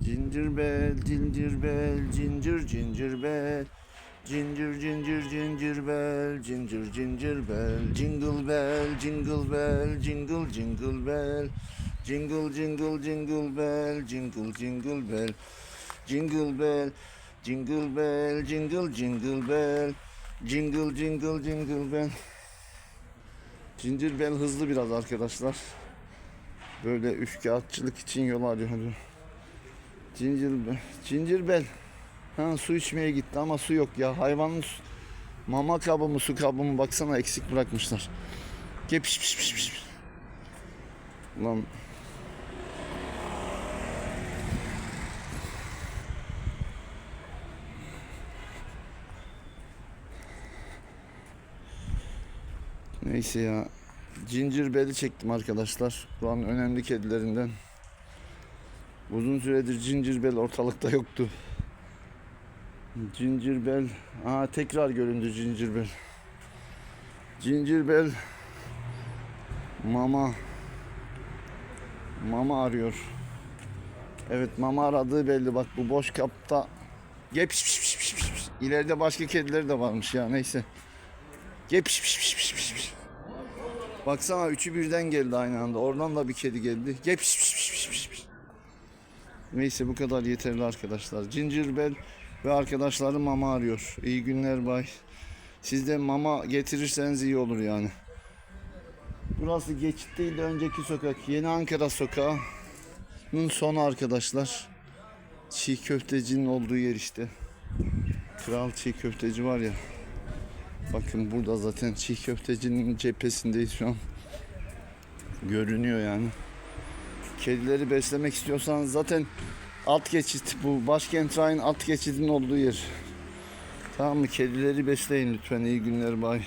Ginger bell, ginger bell, ginger ginger bell. Ginger ginger ginger bell, ginger ginger bell, jingle bell, jingle bell, jingle jingle bell. Jingle jingle jingle bell, jingle jingle bell. Jingle bell, jingle bell, jingle jingle bell. Jingle jingle jingle bell. Ginger bell hızlı biraz arkadaşlar. Böyle üçkağıtçılık için yol arıyor. Ginger bell. Ha su içmeye gitti ama su yok ya. Hayvanın su- mama kabı mı su kabı mı baksana eksik bırakmışlar. Gel piş piş piş. Lan Neyse ya. Ginger Bell'i çektim arkadaşlar. Buranın önemli kedilerinden. Uzun süredir Ginger Bell ortalıkta yoktu. Ginger Bell. Aa tekrar göründü. Ginger Bell. Mama. Mama arıyor. Evet mama aradığı belli. Bak bu boş kapta. Gel piş piş piş piş piş. İleride başka kedileri de varmış ya neyse. Gel piş piş piş piş piş. Baksana üçü birden geldi aynı anda. Oradan da bir kedi geldi. Gel piş piş piş piş. Neyse bu kadar yeterli arkadaşlar. Ginger Bell ve arkadaşları mama arıyor. İyi günler bay. Siz de mama getirirseniz iyi olur yani. Burası geçit değil de önceki sokak. Yeni Ankara sokağının sonu arkadaşlar. Çiğ köftecinin olduğu yer işte. Kral çiğ köfteci var ya. Bakın burada zaten çiğ köftecinin cephesindeyiz şu an. Görünüyor yani. Kedileri beslemek istiyorsanız zaten alt geçit bu başkent rayın alt geçidinin olduğu yer. Tamam mı? Kedileri besleyin lütfen. İyi günler bay.